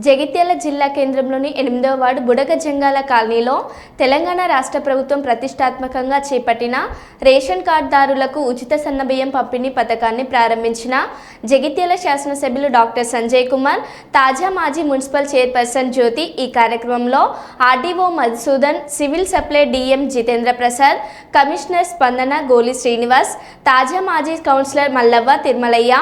జగిత్యాల జిల్లా కేంద్రంలోని ఎనిమిదవ వార్డు బుడగ జంగాల కాలనీలో తెలంగాణ రాష్ట్ర ప్రభుత్వం ప్రతిష్టాత్మకంగా చేపట్టిన రేషన్ కార్డుదారులకు ఉచిత సన్నబియ్యం పంపిణీ పథకాన్ని ప్రారంభించిన జగిత్యాల శాసనసభ్యులు డాక్టర్ సంజయ్ కుమార్ తాజా మాజీ మున్సిపల్ చైర్పర్సన్ జ్యోతి ఈ కార్యక్రమంలో RDO Madhusudan civil supply DM Jitendra Prasad commissioner Spandana Goli Srinivas తాజా మాజీ కౌన్సిలర్ మల్లవ్వ తిరుమలయ్య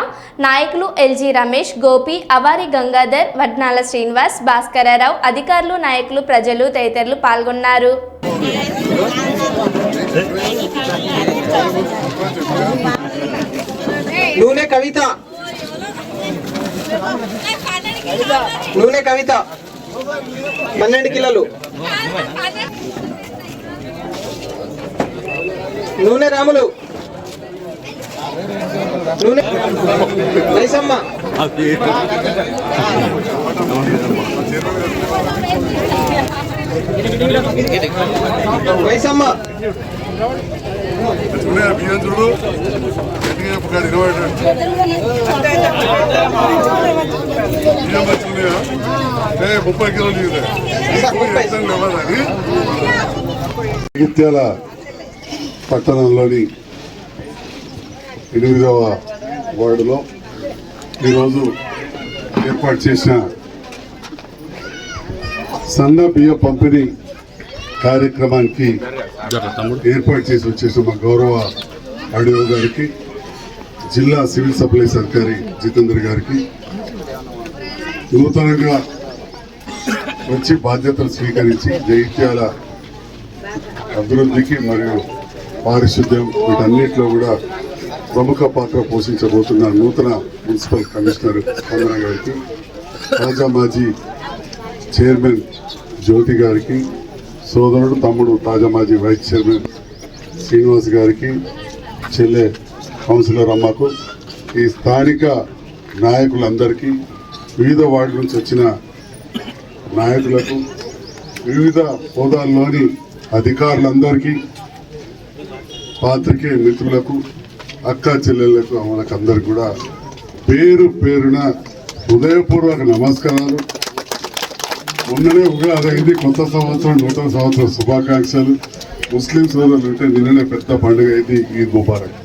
నాయకులు ఎల్జీ రమేష్ గోపి అవారి గంగాధర్ వడ్నాల శ్రీనివాస్ భాస్కరరావు అధికారులు నాయకులు ప్రజలు తదితరులు పాల్గొన్నారు. నూనె కవిత. నూనె కవిత. పన్నెండు కిలోలు. నూనె రాములు. వైసమ్మ ఉన్నాయా బియ్యం చూడు గట్టిగా చెప్పు ఇరవై బియ్యం ఏ ముప్పై కిలోలు ఇదే లేవదని పట్టణంలోని ఎనిమిదవ వార్డులో ఈరోజు ఏర్పాటు చేసిన సన్న బియ్య పంపిణీ కార్యక్రమానికి ఏర్పాటు చేసి వచ్చేసిన మా గౌరవ ఆడియో గారికి జిల్లా సివిల్ సప్లైస్ అధికారి జితేందర్ గారికి నూతనంగా వచ్చి బాధ్యతలు స్వీకరించి జైత్యాల అభివృద్ధికి మరియు పారిశుద్ధ్యం వీటన్నిటిలో కూడా ప్రముఖ పాత్ర పోషించబోతున్న నూతన మున్సిపల్ కమిషనర్ స్పందన గారికి తాజా మాజీ చైర్మన్ జ్యోతి గారికి సోదరుడు తమ్ముడు తాజా మాజీ వైస్ చైర్మన్ శ్రీనివాస్ గారికి చెల్లె కౌన్సిలర్ అమ్మకు ఈ స్థానిక నాయకులందరికీ వివిధ వార్డు నుంచి వచ్చిన నాయకులకు వివిధ హోదాల్లోని అధికారులందరికీ పాత్రికే మిత్రులకు అక్క చెల్లెళ్ళకు మనకు అందరికి కూడా పేరు పేరున హృదయపూర్వక నమస్కారాలు. మొన్ననే ఉగాది అయింది కొత్త సంవత్సరం నూతన సంవత్సరం శుభాకాంక్షలు. ముస్లిం సోదరులు ఉంటే నిన్ననే పెద్ద పండుగ అయింది ఈద్ ముబారక్.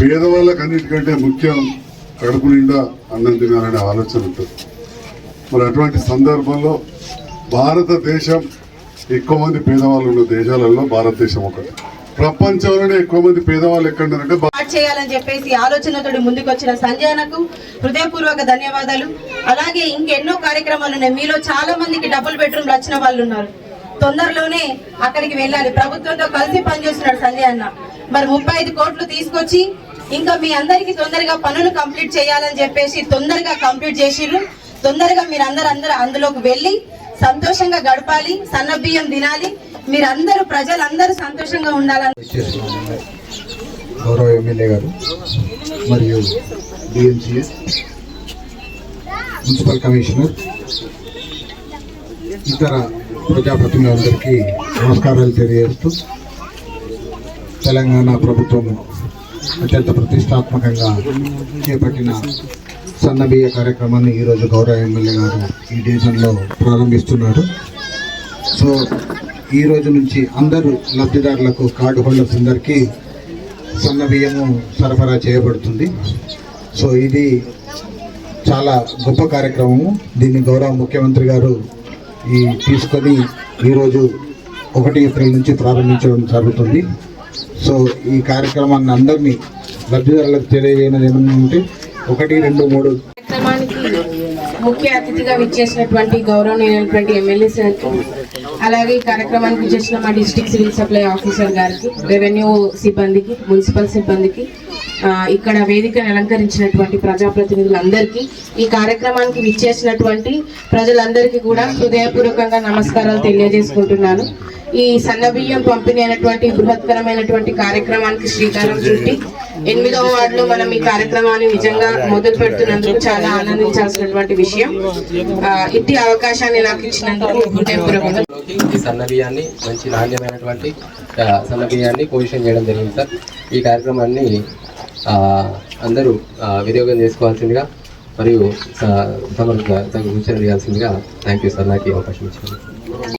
పేదవాళ్ళకి అన్నిటికంటే ముఖ్యం కడుపు నిండా అన్నం తినాలనే ఆలోచన ఉంటుంది. మరి అటువంటి సందర్భంలో భారతదేశం ఎక్కువ మంది పేదవాళ్ళు ఉన్న దేశాలలో భారతదేశం ఒకటి. ప్రపంచంలోనే ఎక్కువ మంది పేదవాళ్ళు ఎక్కడ చేయాలని చెప్పేసి ఆలోచనతో ముందుకు వచ్చిన సంజయనకు హృదయపూర్వక ధన్యవాదాలు. అలాగే ఇంకెన్నో కార్యక్రమాలు ఉన్నాయి. మీలో చాలా మందికి డబుల్ బెడ్రూమ్లు వచ్చిన వాళ్ళు ఉన్నారు. తొందరలోనే అక్కడికి వెళ్ళాలి. ప్రభుత్వంతో కలిసి పనిచేస్తున్నాడు సంజయ్ అన్న. మరి ముప్పై ఐదు కోట్లు తీసుకొచ్చి ఇంకా మీ అందరికి తొందరగా పనులు కంప్లీట్ చేయాలని చెప్పేసి తొందరగా కంప్లీట్ చేసిర్రు. తొందరగా మీరు అందరూ అందరూ అందులోకి వెళ్ళి సంతోషంగా గడపాలి సన్న బియ్యం తినాలి మీరందరూ ప్రజలందరూ సంతోషంగా ఉండాలని గౌరవ ఎమ్మెల్యే గారు మరియు డిఎంసిఎస్ మున్సిపల్ కమిషనర్ ఇతర ప్రజాప్రతినిధులందరికీ నమస్కారాలు తెలియజేస్తూ తెలంగాణ ప్రభుత్వం అత్యంత ప్రతిష్టాత్మకంగా చేపట్టిన సన్నబియ్య కార్యక్రమాన్ని ఈరోజు గౌరవ ఎమ్మెల్యే గారు ఈ డివిజన్లో ప్రారంభిస్తున్నారు. సో ఈ రోజు నుంచి అందరూ లబ్ధిదారులకు కార్డు హోల్డర్స్ అందరికీ సన్న బియ్యము సరఫరా చేయబడుతుంది. సో ఇది చాలా గొప్ప కార్యక్రమము. దీన్ని గౌరవ ముఖ్యమంత్రి గారు ఈ తీసుకొని ఈరోజు ఒకటి ఏప్రిల్ నుంచి ప్రారంభించడం జరుగుతుంది. సో ఈ కార్యక్రమాన్ని అందరినీ లబ్ధిదారులకు తెలియజేయలే ఉంటే ఒకటి రెండు మూడు ముఖ్య అతిథిగా విచ్చేసినటువంటి గౌరవనీయమైనటువంటి ఎమ్మెల్యే సార్ అలాగే ఈ కార్యక్రమానికి చేసిన మా డిస్టిక్ సివిల్ సప్లై ఆఫీసర్ గారికి రెవెన్యూ సిబ్బందికి మున్సిపల్ సిబ్బందికి ఇక్కడ వేదికను అలంకరించినటువంటి ప్రజాప్రతినిధులందరికీ ఈ కార్యక్రమానికి విచ్చేసినటువంటి ప్రజలందరికీ కూడా హృదయపూర్వకంగా నమస్కారాలు తెలియజేసుకుంటున్నాను. ఈ సన్నబియ్యం పంపిణీ అయినటువంటి బృహత్తరమైనటువంటి కార్యక్రమానికి శ్రీకారం చుట్టి ఎనిమిదవ వార్డులో మనం ఈ కార్యక్రమాన్ని నిజంగా మొదలు పెడుతున్నందుకు చాలా ఆనందించాల్సినటువంటి విషయం. ఇట్టి అవకాశాన్ని నాకు ఇచ్చినందుకు హృదయపూర్వకంగా ఈ సన్న బియ్యాన్ని మంచి నాణ్యమైనటువంటి ఆ, సన్న బియ్యాన్ని పొజిషన్ చేయడం జరిగింది సార్. ఈ కార్యక్రమాన్ని అందరూ వినియోగం చేసుకోవాల్సిందిగా మరియు స- తమకు తగు థ్యాంక్ యూ సార్ నాకు ఈ అవకాశం ఇచ్చారు